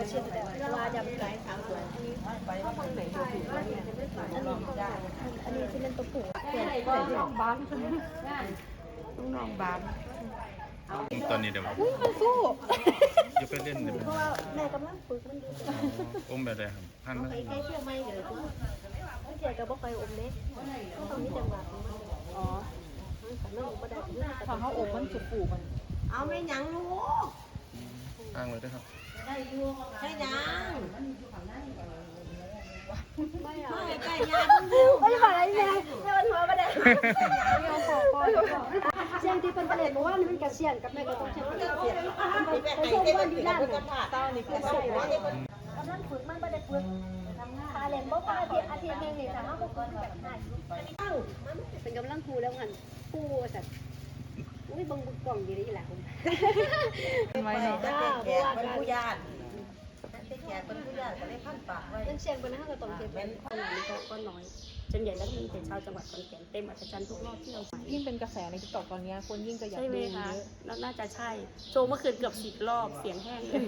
อเช่นแบบว่าจะไปสาวสวยอันนี้อันนี้อันนี้ที่เล่นตัวปู่เปลี่ยนก็ลองบ้านต้องนองบ้านตอนนี้เดี๋ยวอุ้ยมันสู้อย่าไปเล่นเลยเพราะว่าแม่กำลังฝึกมันอยู่อมแบบใดครับพันมาไปแค่เชื่อไม่เลยไม่เชื่อกับบ่ไปอมเล็กตรงนี้จังหวะของมันอ๋อสามารถอมได้ถึงทำข้าอบมันสุกปูมันเอาไม่ยั้งลูกอ้างเลยนะครับ ให้ยังไม่เอาไม่ใกล้ยาต้องไม่ผ่านอะไรแม่ไม่วันหัวมาได้เสียงที่เป็นประเด็นบอกว่ามันกับเสียงกับแม่ก็ต้องเชื่อมกันเสียงไปไปไปให้ส่งมันอยู่ยู่นั่นั่นนก็ผ่าเต้านี่คือใส่ว่าเด็กมันกำลังฝึกมันไม่ได้ฝึกทำงานตาเล่นบ่ป้าเทียอาเทียนเองนี่ถ้าเขาฝึกแบบไหนเป็นกำลังครูแล้วงันครูสัตว์ อุ้ยบังบุกกล่องดีนี่แหละผมไว้เนาะจะแขกเป็นผู้ญาติจะแขกเป็นผู้ญาติก็เลยพันปากไว้เรื่องเชียงบนนั้นก็ต้องเทียบเป็นคนไหนก็ก็น้อยจนใหญ่แล้วมีแต่ชาวจังหวัดขอนแก่นเต็มอัศจรรย์ทุกรอบที่เราไปยิ่งเป็นกระแสในทิกตอกตอนเนี้ยคนยิ่งจะอยากใช่ไหมดูคะเยอะแล้วน่าจะใช่ โชว์เมื่อคืนเกือบสิบรอบเสียงแห้งเลย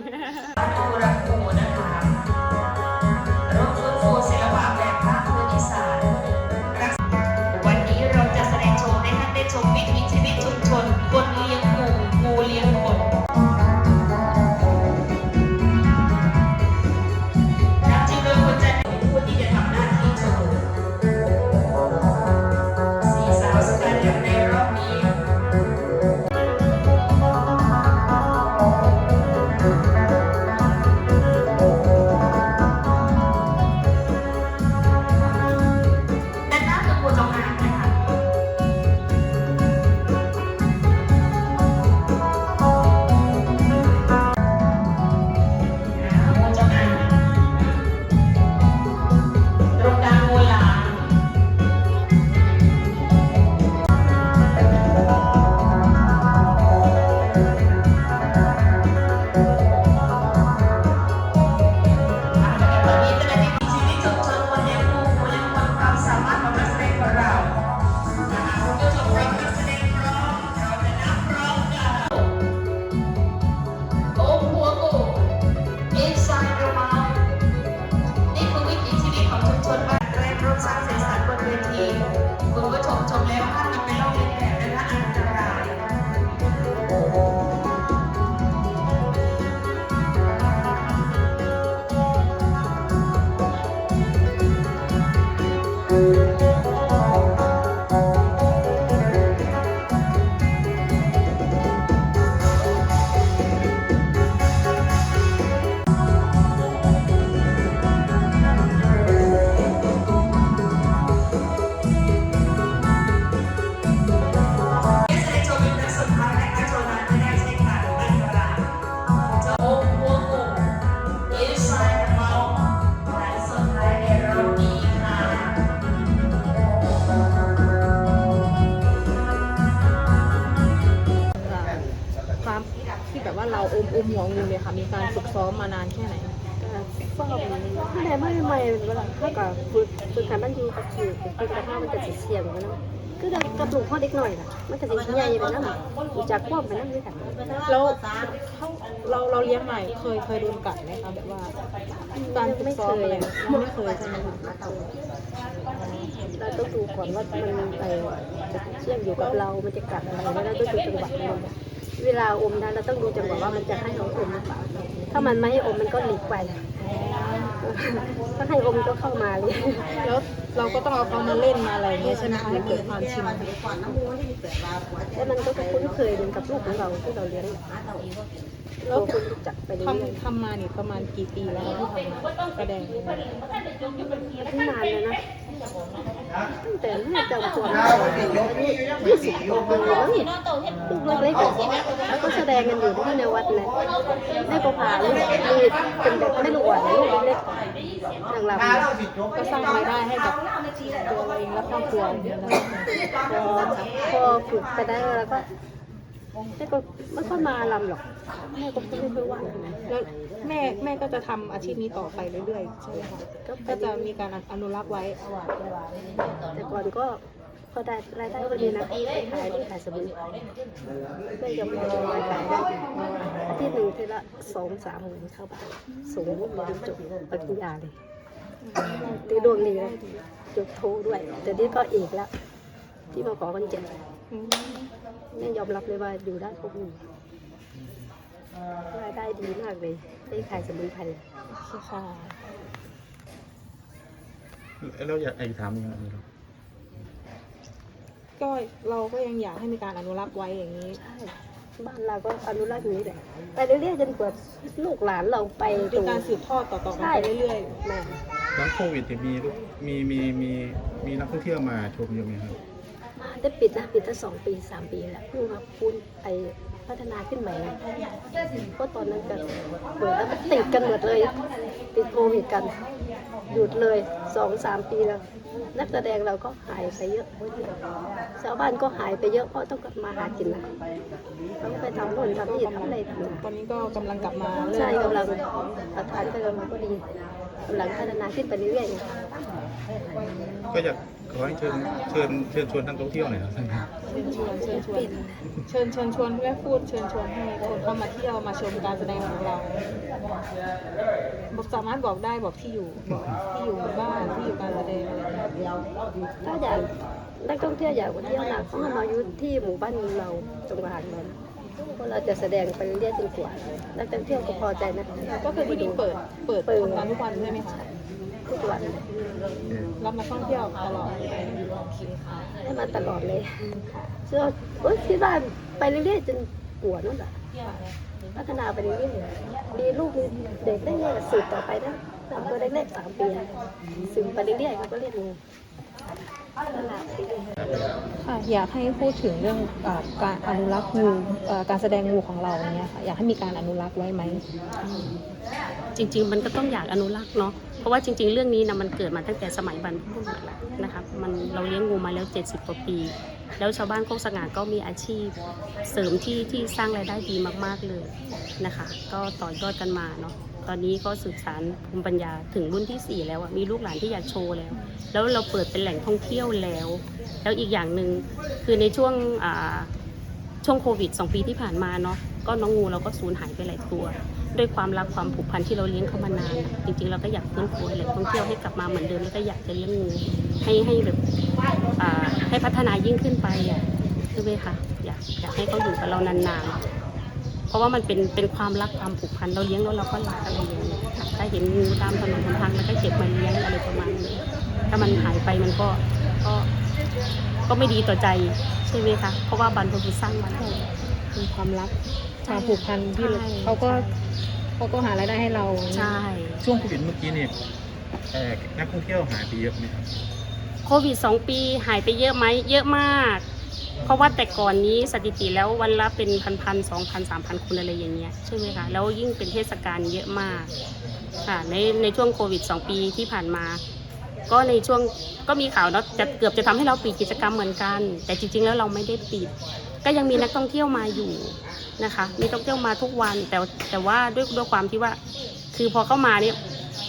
ซ้อมมานานแค่ไหนก็แต่ไม่ไม่เวลาถ้ากับฝึกฝึกการมันอยู่กับคิวฝึกกระทั่งมันจะเสียงมันนะคือเรากระปลูกข้อเด็กหน่อยนะมันจะสิใหญ่ไปนั่นอยู่จากควบไปนั่นด้วยกันแล้วเราเราเลี้ยงใหม่เคยเคยโดนกัดไหมคะแบบว่าการฝึกซ้อมอะไรยังไม่เคยใช่ไหมคะเราต้องดูก่อนว่ามันไปจะเชื่อมอยู่กับเรา มันจะกัดอะไรแล้วเราต้องดูจังหวะมัน เวลาอมนะเราต้องดูจังหวะว่ามันจะให้เราอมหรือเปล่าถ้ามันไม่ให้อมมันก็หลีกไปถ้าให้อมก็เข้ามาเลย แล้วเราก็ต้องเอาเขามาเล่นมาอะไรอย่างเงี้ยใช่ไหมคะให้เกิดความชินแล้วมันก็จะคุ้นเคยเหมือนกับลูกของเราที่เราเลี้ยงแล้วคุณรู้จักไปเรื่อยทำทำมาเนี่ยประมาณกี่ปีแล้วที่ทำแสดงนี่นานเลยนะตั้งแต่แม่จำความได้ยี่สิบกว่าปีแล้วนี่ลูกเล็กๆแล้วก็แสดงกันอยู่ที่ในวัดเลยแม่ก็พาลูกมีเป็นแบบไม่รู้อ่อนลูกเล็กๆนางรำก็สร้างรายได้ให้กับตัวเองและครอบครัวอย่างเงี้ยนะคะพอฝึกไปได้แล้วก็แม่ก็ไม่ค่อยมาลำหรอกแม่ก็ไม่ค่อยว่างแล้วแม่แม่ก็จะทำอาชีพนี้ต่อไปเรื่อยๆใช่ไหมคะก็จะมีการอนุรักษ์ไว้แต่ก่อนก็ พอได้รายได้ก็ดีนะไปขายที่ขายสมุนไพรไม่ยอมรอขายได้อาทิตย์หนึ่งทีละสองสามหมื่นเข้าบ้านส่งลูกเรียนจบปริญญาเลยตีดวงดีนะจบโทด้วย แต่นี่ก็เอกแล้ว ที่มาขอกันเจ็ดอืมนี่ยอมรับเลยว่าอยู่ได้พวกนี้รายได้ดีมากเลย ได้ขายสมุนไพรค่ะแล้วอยากไอ้ถามยังไงครับ ก็เราก็ยังอยากให้มีการอนุรักษ์ไว้อย่างนี้ ใช่บ้านเราก็อนุรักษ์อย่างนี้แหละไปเรื่อยๆจนกว่าลูกหลานเราไปเป็นการสืบทอดต่อๆกันไปเรื่อยแม่หลังโควิดเนี่ยมีลูกมีมีมีมีนักท่องเที่ยวมาชมเยอะไหมครับจะปิดนะปิดตั้งสองปีสามปีแล้วเพิ่งมาพูนไป พัฒนาขึ้นใหม่นะเพราะตอนนั้นก็เปิดแล้วมันติดกันหมดเลย ติดโควิดกัน หยุดเลยสองสามปีแล้ว นักแสดงเราก็หายไปเยอะ ชาวบ้านก็หายไปเยอะเพราะต้องกลับมาหากินนะต้องไปทำโน่นทำนี่ทำอะไรทำนะๆตอนนี้ก็กำลังกลับมาเริ่ใช่มกำลังประธานกำลังก็ดีกำลังพัฒนาขึ้นไปเรื่อยๆนะคะก็อยาก ขอให้เชิญเชิญเชิญชวนนักท่องเที่ยวหน่อยครับท่านครับเชิญชวนเชิญชวนเชิญเชิญชวนแม่พูดเชิญชวนให้คนเข้ามาเที่ยวมาชมการแสดงของเราบอกสามารถบอกได้บอกที่อยู่บอกที่อยู่บ้านที่อยู่การแสดงอะไรอย่างเงี้ยถ้าอยากนักท่องเที่ยวอยากมาเที่ยวหนักต้องมาอยู่ที่หมู่บ้านเราจังหวัดเรา เพราะเราจะแสดงไปเรื่อยๆจนกว่านักท่องเที่ยวก็พอใจนะก็คือที่นี่เปิดเปิดเปิดทำงานทุกวันใช่ไหมคะทุกวันรับนักท่องเที่ยวตลอดให้มาตลอดเลยเชื่อเอ้ยที่บ้านไปเรื่อยๆจนกลัวนั่นแหละพัฒนาไปเรื่อยๆมีลูกเด็กได้เนี่ยสืบต่อไปนะทำตัวเล็กๆสามปีสืบไปเรื่อยๆเขาก็เรียกงูพัฒนรื่อยๆ ค่ะอยากให้พูดถึงเรื่องอการอนุรักษ์งูการแสดงงูของเราเนี่ยค่ะอยากให้มีการอนุรักษ์ไว้ไหม จริง ๆ มันก็ต้องอยากอนุรักษ์เนาะเพราะว่าจริง ๆ เรื่องนี้นะมันเกิดมาตั้งแต่สมัยบรรพบุรุษแล้วนะครับมันเราเลี้ยงงูมาแล้ว 70 กว่าปี แล้วชาวบ้านโคกสง่าก็มีอาชีพเสริมที่ที่สร้างรายได้ดีมาก ๆเลยนะคะ ก็ต่อยอดกันมาเนาะ ตอนนี้ก็สืบสารภูมิปัญญาถึงรุ่นที่ 4 แล้วอะมีลูกหลานที่อยากโชว์แล้ว แล้วเราเปิดเป็นแหล่งท่องเที่ยวแล้ว แล้วอีกอย่างหนึ่งคือในช่วงอ่าช่วงโควิด 2 ปีที่ผ่านมาเนาะก็น้องงูเราก็สูญหายไปหลายตัว ด้วยความรักความผูกพันที่เราเลี้ยงเขามานานจริงๆ เราก็อยากฟื้นฟูแหล่งท่องเที่ยวให้กลับมาเหมือนเดิมแล้วก็อยากจะเลี้ยงงูให้ให้แบบให้พัฒนายิ่งขึ้นไปอะใช่ไหมคะอยากอยากให้เขาอยู่กับเรานานๆ เพราะว่ามันเป็นเป็นความรักความผูกพันเราเลี้ยงแล้วเราก็รักอะไรอย่างเงี้ยค่ะถ้าเห็นงูตามถนนหนทางแล้วก็เก็บมาเลี้ยงอะไรประมาณนี้ถ้ามันหายไปมันก็ก็ก็ไม่ดีต่อใจใช่ไหมคะเพราะว่าบรรพบุรุษสร้างมาให้มีความรักความผูกพันที่ใช่เขาก็เขาก็หารายได้ให้เราใช่ช่วงโควิดเมื่อกี้เนี่ยเอ่อนักท่องเที่ยวหายไปเยอะไหมครับโควิด2ปีหายไปเยอะไหมเยอะมาก เพราะว่าแต่ก่อนนี้สถิติแล้ววันละเป็นพันพันสองพันสามพันคนอะไรอย่างเงี้ยใช่ไหมคะแล้วยิ่งเป็นเทศกาลเยอะมากค่ะในในช่วงโควิด 2 ปีที่ผ่านมา ก็ในช่วงก็มีข่าวเนาะจะเกือบจะทำให้เราปิดกิจกรรมเหมือนกัน แต่จริง ๆ แล้วเราไม่ได้ปิด ก็ยังมีนักท่องเที่ยวมาอยู่นะคะมีนักท่องเที่ยวมาทุกวันแต่แต่ว่าด้วยด้วยความที่ว่า คือพอเข้ามาเนี่ย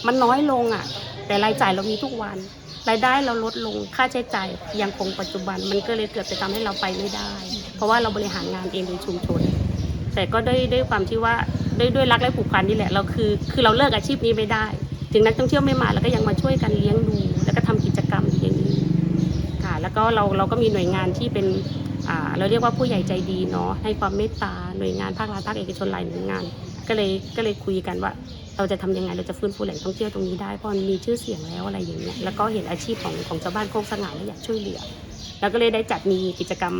มันน้อยลงอะ แต่รายจ่ายเรามีทุกวัน รายได้เราลดลงค่าใช้จ่ายยังคงปัจจุบัน มันก็เลยเกือบจะทำให้เราไปไม่ได้ เพราะว่าเราบริหารงานเองในชุมชน แต่ก็ด้วยด้วยความที่ว่าด้วยด้วยรักและผูกพันนี่แหละเราคือคือเราเลิกอาชีพนี้ไม่ได้ ถึงนักท่องเที่ยวไม่มาเราก็ยังมาช่วยกันเลี้ยงดู แล้วก็ทำกิจกรรมอย่างนี้ค่ะแล้วก็เราเราก็มีหน่วยงานที่เป็นอ่าเราเรียกว่าผู้ใหญ่ใจดีเนาะให้ความเมตตาหน่วยงานภาครัฐภาคเอกชนหลายหน่วยงาน ก็เลยก็เลยคุยกันว่า เราจะทำยังไงเราจะฟื้นฟูแหล่งท่องเที่ยวตรงนี้ได้เพราะมันมีชื่อเสียงแล้วอะไรอย่างเงี้ยแล้วก็เห็นอาชีพของของชาวบ้านโคกสง่าและอยากช่วยเหลือแล้วก็เลยได้จัดมีกิจกรรม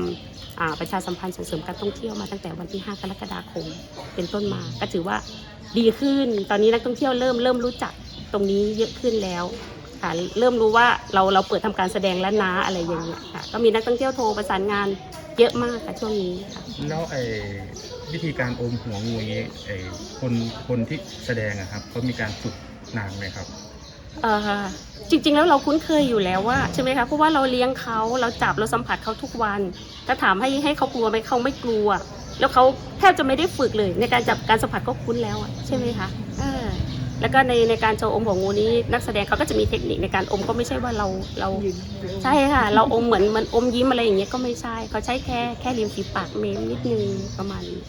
ประชาสัมพันธ์ส่งเสริมการท่องเที่ยวมาตั้งแต่วันที่ 5 กรกฎาคม เป็นต้นมา ก็ถือว่าดีขึ้น ตอนนี้นักท่องเที่ยวเริ่มเริ่มรู้จักตรงนี้เยอะขึ้นแล้วค่ะเริ่มรู้ว่าเราเราเปิดทำการแสดงแล้วนะอะไรอย่างเงี้ยค่ะก็มีนักท่องเที่ยวโทรประสานงาน เยอะมากค่ะช่วงนี้ค่ะ แล้วไอ้วิธีการอมหัวงูอย่างนี้ไอ้คนคนที่แสดงอะครับเขามีการฝึกนานไหมครับ เอ่อจริงๆแล้วเราคุ้นเคยอยู่แล้วว่าใช่ไหมคะเพราะว่าเราเลี้ยงเขาเราจับเราสัมผัสเขาทุกวันถ้าถามให้ให้เขากลัวไหมเขาไม่กลัว แล้วเขาแทบจะไม่ได้ฝึกเลย ในการจับการสัมผัสก็คุ้นแล้วอะใช่ไหมคะเออ แล้วก็ในในการโชว์อมหัวงูนี้นักแสดงเขาก็จะมีเทคนิคในการอมก็ไม่ใช่ว่าเราเราใช่ค่ะ เราอมเหมือนเหมันอมยิ้มอะไรอย่างเงี้ยก็ไม่ใช่เขาใช้แค่แค่ริมฝีปากเมมนิดนึงประมาณนี้